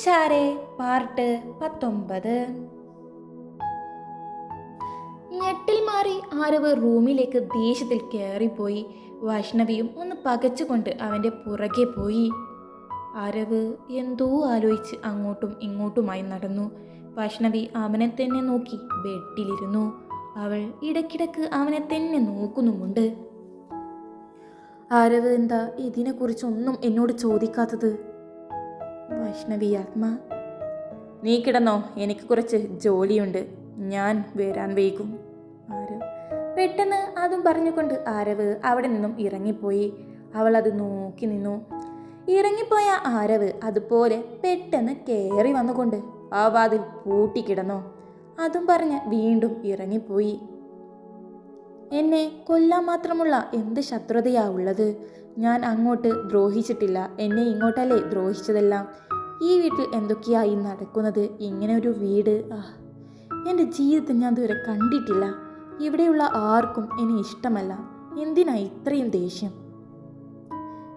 ഇച്ചാരെ part പത്തൊമ്പത്. ഞെട്ടിൽ മാറി ആരവ് റൂമിലേക്ക് ദേഷ്യത്തിൽ കയറിപ്പോയി. വൈഷ്ണവിയും ഒന്ന് പകച്ചുകൊണ്ട് അവന്റെ പുറകെ പോയി. ആരവ് എന്തോ ആലോചിച്ച് അങ്ങോട്ടും ഇങ്ങോട്ടുമായി നടന്നു. വൈഷ്ണവി അവനെ തന്നെ നോക്കി ബെഡിലിരുന്നു. അവൾ ഇടക്കിടക്ക് അവനെ തന്നെ നോക്കുന്നുമുണ്ട്. ആരവ് എന്താ ഇതിനെക്കുറിച്ചൊന്നും എന്നോട് ചോദിക്കാത്തത്? വൈഷ്ണവി ആത്മ നീ കിടന്നോ എനിക്ക് കുറച്ച് ജോലിയുണ്ട്. ഞാൻ വരാൻ വൈകും. ആരവ് പെട്ടെന്ന് അതും പറഞ്ഞുകൊണ്ട് ആരവ് അവിടെ നിന്നും ഇറങ്ങിപ്പോയി. അവൾ അത് നോക്കി നിന്നു. ഇറങ്ങിപ്പോയ ആരവ് അതുപോലെ പെട്ടെന്ന് കയറി വന്നുകൊണ്ട് ആ വാതിൽ പൂട്ടിക്കിടന്നു അതും പറഞ്ഞ് വീണ്ടും ഇറങ്ങിപ്പോയി. എന്നെ കൊല്ലാൻ മാത്രമുള്ള എന്ത് ശത്രുതയാ ഉള്ളത്? ഞാൻ അങ്ങോട്ട് ദ്രോഹിച്ചിട്ടില്ല. എന്നെ ഇങ്ങോട്ടല്ലേ ദ്രോഹിച്ചതെല്ലാം? ഈ വീട്ടിൽ എന്തൊക്കെയായി നടക്കുന്നത്? ഇങ്ങനെ ഒരു വീട്? ആ എന്റെ ജീവിതത്തിൽ ഞാൻ ഇതുവരെ കണ്ടിട്ടില്ല. ഇവിടെയുള്ള ആർക്കും ഇനി ഇഷ്ടമല്ല. എന്തിനാ ഇത്രയും ദേഷ്യം?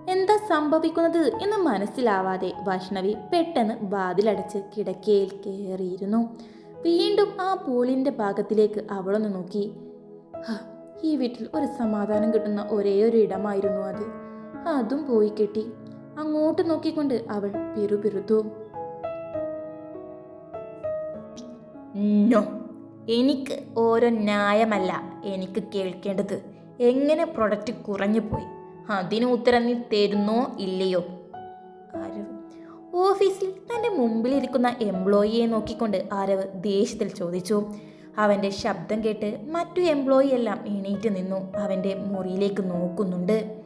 എന്താ സംഭവിക്കുന്നത് എന്ന് മനസ്സിലാവാതെ വൈഷ്ണവി പെട്ടെന്ന് വാതിലടച്ച് കിടക്കയിൽ കയറിയിരുന്നു വീണ്ടും ആ പൂളിന്റെ ഭാഗത്തിലേക്ക് അവളൊന്ന് നോക്കി. ഈ വീട്ടിൽ ഒരു സമാധാനം കിട്ടുന്ന ഒരേ ഒരു ഇടമായിരുന്നു അത്. അതും പോയി കിട്ടി. അങ്ങോട്ട് നോക്കിക്കൊണ്ട് അവൾ പിറുപിറുത്തു. നോ എനിക്ക് ഓരോ ന്യായമല്ല എനിക്ക് കേൾക്കേണ്ടത്. എങ്ങനെ പ്രൊഡക്റ്റ് കുറഞ്ഞു പോയി? അതിന് ഉത്തരം നീ തരുന്നോ ഇല്ലയോ? ആരവ് ഓഫീസിൽ തന്റെ മുമ്പിലിരിക്കുന്ന എംപ്ലോയിയെ നോക്കിക്കൊണ്ട് ആരവ് ദേഷ്യത്തിൽ ചോദിച്ചു. അവന്റെ ശബ്ദം കേട്ട് മറ്റു എംപ്ലോയി എല്ലാം എണീറ്റ് നിന്നു. അവന്റെ മുറിയിലേക്ക് നോക്കുന്നുണ്ട്.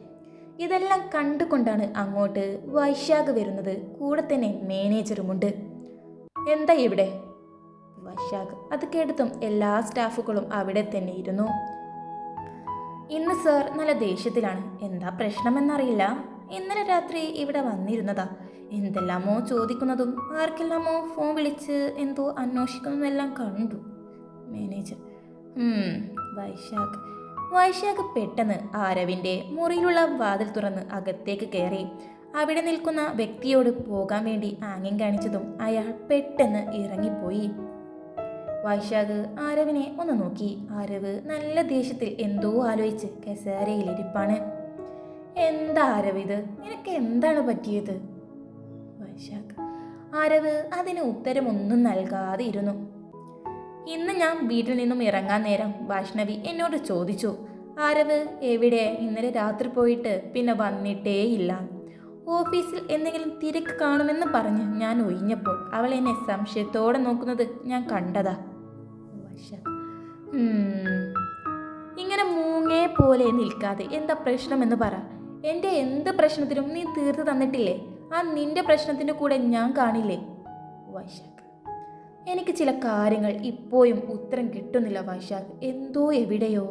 ഇതെല്ലാം കണ്ടുകൊണ്ടാണ് അങ്ങോട്ട് വൈശാഖ് വരുന്നത്. കൂടെ തന്നെ മാനേജറുമുണ്ട് എന്താ ഇവിടെ? വൈശാഖ്. അത് കേട്ടതും എല്ലാ സ്റ്റാഫുകളും അവിടെ തന്നെ ഇരുന്നു. ഇന്ന് സർ നല്ല ദേഷ്യത്തിലാണ്. എന്താ പ്രശ്നമെന്നറിയില്ല. ഇന്നലെ രാത്രി ഇവിടെ വന്നിരുന്നതാ. എന്തെല്ലാമോ ചോദിക്കുന്നതും ആർക്കെല്ലാമോ ഫോൺ വിളിച്ച് എന്തോ അന്വേഷിക്കുന്നതെല്ലാം കണ്ടു. മാനേജർ വൈശാഖ്. വൈശാഖ് പെട്ടെന്ന് ആരവിന്റെ മുറിയിലുള്ള വാതിൽ തുറന്ന് അകത്തേക്ക് കയറി. അവിടെ നിൽക്കുന്ന വ്യക്തിയോട് പോകാൻ വേണ്ടി ആംഗ്യം കാണിച്ചതും അയാൾ പെട്ടെന്ന് ഇറങ്ങിപ്പോയി. വൈശാഖ് ആരവിനെ ഒന്ന് നോക്കി. ആരവ് നല്ല ദേഷ്യത്തിൽ എന്തോ ആലോചിച്ച് കസേരയിലിരിപ്പാണ്. എന്താ ആരവ് ഇത്? നിനക്ക് എന്താണ് പറ്റിയത്? വൈശാഖ്. ആരവ് അതിന് ഉത്തരമൊന്നും നൽകാതെ ഇരുന്നു. ഇന്ന് ഞാൻ വീട്ടിൽ നിന്നും ഇറങ്ങാൻ നേരം വൈഷ്ണവി എന്നോട് ചോദിച്ചു ആരവ് എവിടെ? ഇന്നലെ രാത്രി പോയിട്ട് പിന്നെ വന്നിട്ടേയില്ല. ഓഫീസിൽ എന്തെങ്കിലും തിരക്ക് കാണുമെന്ന് പറഞ്ഞ് ഞാൻ ഒഴിഞ്ഞപ്പോൾ അവൾ എന്നെ സംശയത്തോടെ നോക്കുന്നത് ഞാൻ കണ്ടതാ. ഇങ്ങനെ മൂങ്ങേ പോലെ നിൽക്കാതെ എന്താ പ്രശ്നമെന്ന് പറ. എന്റെ എന്ത് പ്രശ്നത്തിനും നീ തീർത്ത് തന്നിട്ടില്ലേ? ആ നിന്റെ പ്രശ്നത്തിന്റെ കൂടെ ഞാൻ കാണില്ലേ? വൈശാഖ് എനിക്ക് ചില കാര്യങ്ങൾ ഇപ്പോഴും ഉത്തരം കിട്ടുന്നില്ല വൈശാഖ്. എന്തോ എവിടെയോ.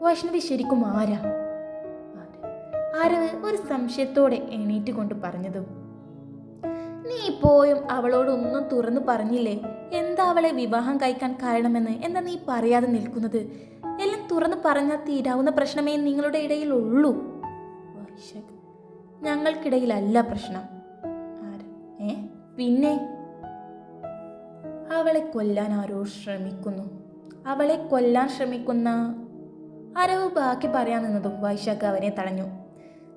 വൈഷ്ണവി ശരിക്കും ആരാ? ആര്? ആരവ് ഒരു സംശയത്തോടെ എണീറ്റ് കൊണ്ട് പറഞ്ഞതും. നീ ഇപ്പോഴും അവളോടൊന്നും തുറന്നു പറഞ്ഞില്ലേ? എന്താ അവളെ വിവാഹം കഴിക്കാൻ കാരണമെന്ന്? എന്താ നീ പറയാതെ നിൽക്കുന്നത്? എല്ലാം തുറന്നു പറഞ്ഞാൽ തീരാവുന്ന പ്രശ്നമേ നിങ്ങളുടെ ഇടയിൽ ഉള്ളൂ. ഞങ്ങൾക്കിടയിലല്ല പ്രശ്നം. ആര്? ഏ? പിന്നെ? അവളെ കൊല്ലാൻ ആരോ ശ്രമിക്കുന്നു. അവളെ കൊല്ലാൻ ശ്രമിക്കുന്ന അരവ് ബാക്കി പറയാൻ നിന്നതും വൈശാഖ് അവനെ തടഞ്ഞു.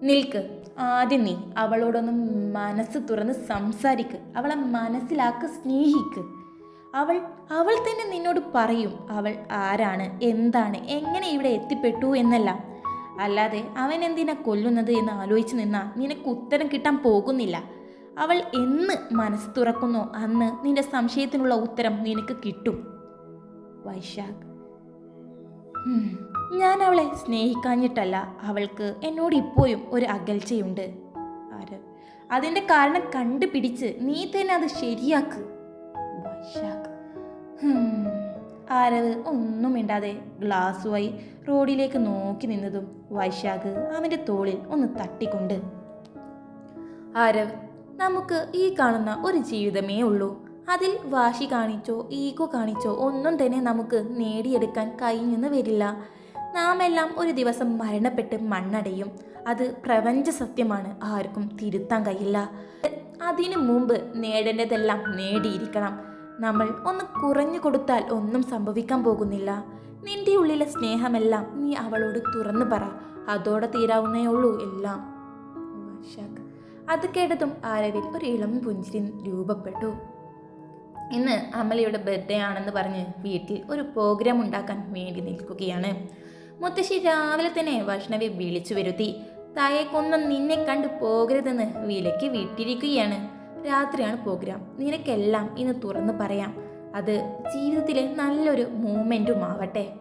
നിൽക്ക് ആദ്യം നീ അവളോടൊന്ന് മനസ്സ് തുറന്ന് സംസാരിക്ക്. അവളെ മനസ്സിലാക്ക് സ്നേഹിക്ക്. അവൾ അവൾ തന്നെ നിന്നോട് പറയും അവൾ ആരാണ് എന്താണ് എങ്ങനെ ഇവിടെ എത്തിപ്പെട്ടു എന്നല്ല. അല്ലാതെ അവൻ എന്തിനാ കൊല്ലുന്നത് എന്ന് ആലോചിച്ച് നിന്നാൽ നിനക്ക് ഉത്തരം കിട്ടാൻ പോകുന്നില്ല. അവൾ എന്ന് മനസ്സ് തുറക്കുന്നോ. അന്ന് നിന്റെ സംശയത്തിനുള്ള ഉത്തരം നിനക്ക് കിട്ടും. വൈശാഖ്. ഞാൻ അവളെ സ്നേഹിക്കാഞ്ഞിട്ടല്ല. അവൾക്ക് എന്നോട് ഇപ്പോഴും ഒരു അകൽച്ചയുണ്ട്. ആര്? അതിന്റെ കാരണം കണ്ടുപിടിച്ച് നീ തന്നെ അത് ശരിയാക്ക്. വൈശാഖ്. ആരവ് ഒന്നും മിണ്ടാതെ ഗ്ലാസ്സുമായി റോഡിലേക്ക് നോക്കി നിന്നതും വൈശാഖ് അവന്റെ തോളിൽ ഒന്ന് തട്ടിക്കൊണ്ട്. ആരവ് നമുക്ക് ഈ കാണുന്ന ഒരു ജീവിതമേ ഉള്ളൂ. അതിൽ വാശി കാണിച്ചോ ഈഗോ കാണിച്ചോ ഒന്നും തന്നെ നമുക്ക് നേടിയെടുക്കാൻ കഴിഞ്ഞെന്ന് വരില്ല. നാം എല്ലാം ഒരു ദിവസം മരണപ്പെട്ട് മണ്ണടയും. അത് പ്രപഞ്ച സത്യമാണ്. ആർക്കും തിരുത്താൻ കഴിയില്ല. അതിനു മുമ്പ് നേടേണ്ടതെല്ലാം നേടിയിരിക്കണം. നമ്മൾ ഒന്ന് കുറഞ്ഞു കൊടുത്താൽ ഒന്നും സംഭവിക്കാൻ പോകുന്നില്ല. നിന്റെ ഉള്ളിലെ സ്നേഹമെല്ലാം നീ അവളോട് തുറന്നു പറ. അതോടെ തീരാവുന്നേ ഉള്ളൂ എല്ലാം. അത് കേട്ടതും ആരവിൽ ഒരു ഇളം പുഞ്ചിരി രൂപപ്പെട്ടു. ഇന്ന് അമലയുടെ ബർത്ത്ഡേ ആണെന്ന് പറഞ്ഞ് വീട്ടിൽ ഒരു പ്രോഗ്രാം ഉണ്ടാക്കാൻ വേണ്ടി നിൽക്കുകയാണ്. മുത്തശ്ശി രാവിലെ തന്നെ വൈഷ്ണവി വിളിച്ചു വരുത്തി. തായേക്കൊന്നും നിന്നെ കണ്ട് പോകരുതെന്ന് വിലക്ക് വിട്ടിരിക്കുകയാണ്. രാത്രിയാണ് പ്രോഗ്രാം നിനക്കെല്ലാം ഇന്ന് തുറന്നു പറയാം. അത് ജീവിതത്തിലെ നല്ലൊരു മൂമെന്റും ആവട്ടെ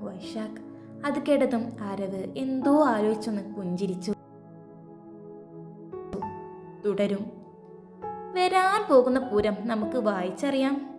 വൈശാഖ് അത് കേട്ടതും ആരവ് എന്തോ ആലോചിച്ചൊന്ന് പുഞ്ചിരിച്ചു. തുടരും. വരാൻ പോകുന്ന പൂരം നമുക്ക് വായിച്ചറിയാം.